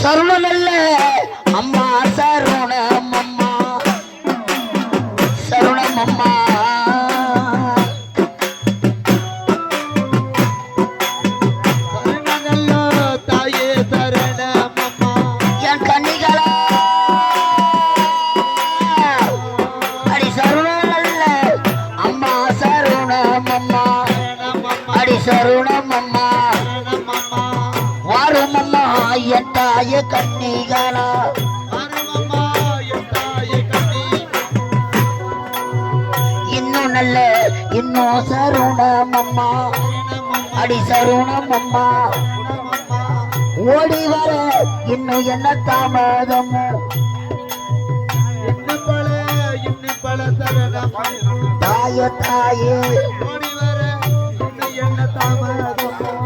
சருணமல்ல அம்மா தாயே கட்டிகளா இன்னும் நல்ல இன்னும் சருணம் அம்மா அடி சருணம் அம்மா ஓடி வர இன்னும் என்ன தாமதம்? தாய தாயே.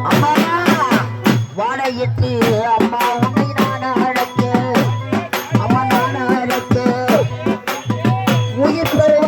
அம்மா வாடகைக்கு அம்மா. ஆகிய பிறரை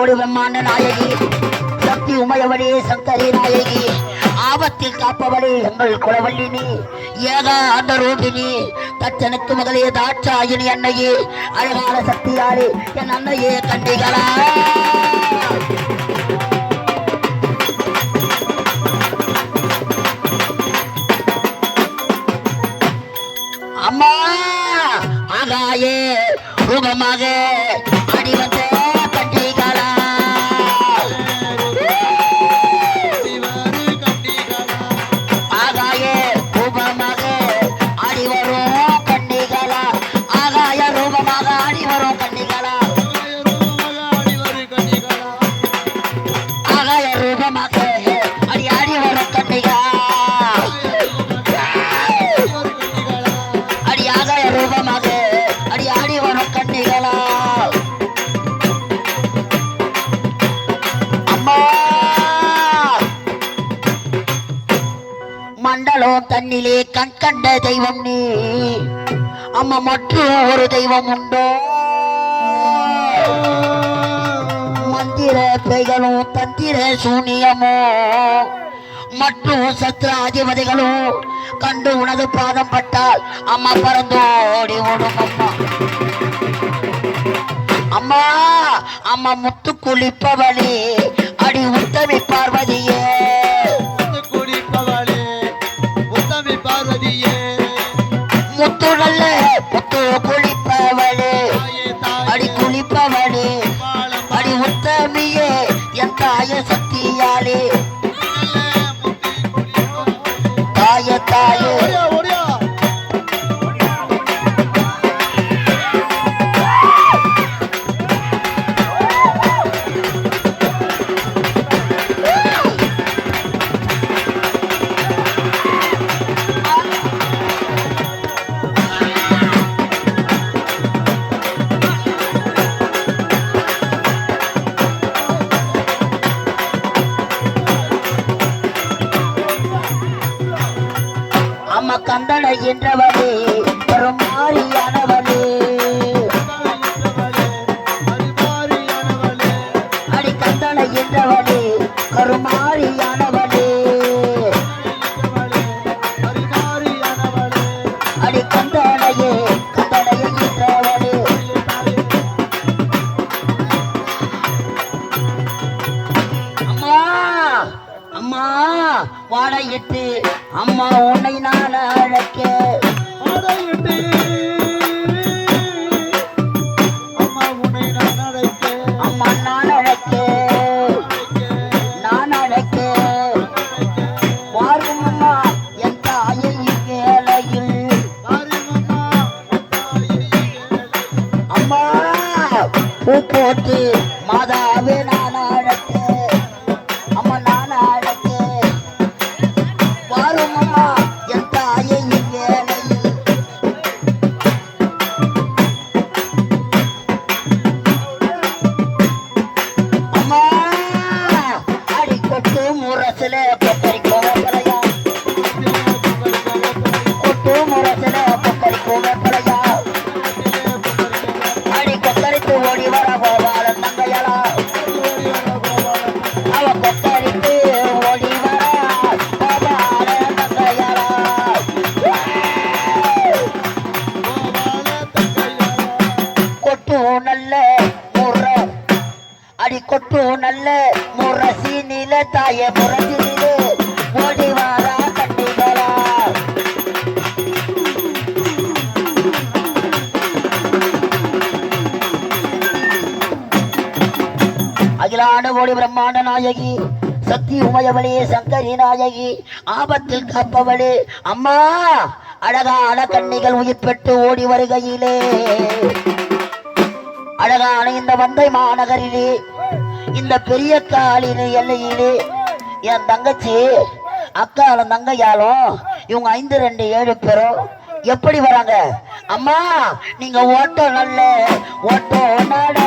கோடி நாயகி சக்தி உமையவளே சங்கரி நாயகி. ஆபத்தில் காப்பவளே எங்கள் குலவள்ளினி ஏகா அந்த ரோகிணி தச்சனுக்கு முதலே தாட்சாயினி அன்னையே அழகான சக்தியாரே என் அன்னையே கண்டிகளா உலகிலே கண் கண்ட தெய்வம் நீ. அம்மா மற்றும் ஒரு தெய்வம் உண்டோ? மந்திர பெய்களும் தந்திர சூனியமோ? மற்றும் சத்ர அதிபதிகளும் கண்டு உனது பாதம் பட்டால் அம்மா பறந்தோடி ஓடும் அம்மா. அம்மா அம்மா முத்து குளிப்பவளே அடி உத்தமி பார்வதியே. நல்ல முத்து குளிப்பவளே. அடி குளிப்பவளே. அடி உத்தமியே என் தாய சக்தியாலே நம்ம கந்தனை என்றவளே பெரும் மாறியானவளே பூ போட்டு மாதாவே நான் கொட்டு நல்ல அடி கொட்டு நல்ல முரசி நில தாய முரசி நில ஓடி வாரா அகிலான ஓடி பிரம்மாண்ட நாயகி சக்தி உமையவளே சங்கரி நாயகி ஆபத்தில் காப்பவளே அம்மா அழகான கண்ணிகள் உயிர் பெற்று ஓடி வருகையிலே. அழகான இந்த வந்தை மாநகரிலே இந்த பெரிய காலின் எல்லையிலே என் தங்கச்சி அக்காலும் தங்கையாலும் இவங்க ஐந்து ரெண்டு ஏழு பேரும் எப்படி வராங்க? அம்மா நீங்க ஓட்டம் நல்ல ஓட்டம் நட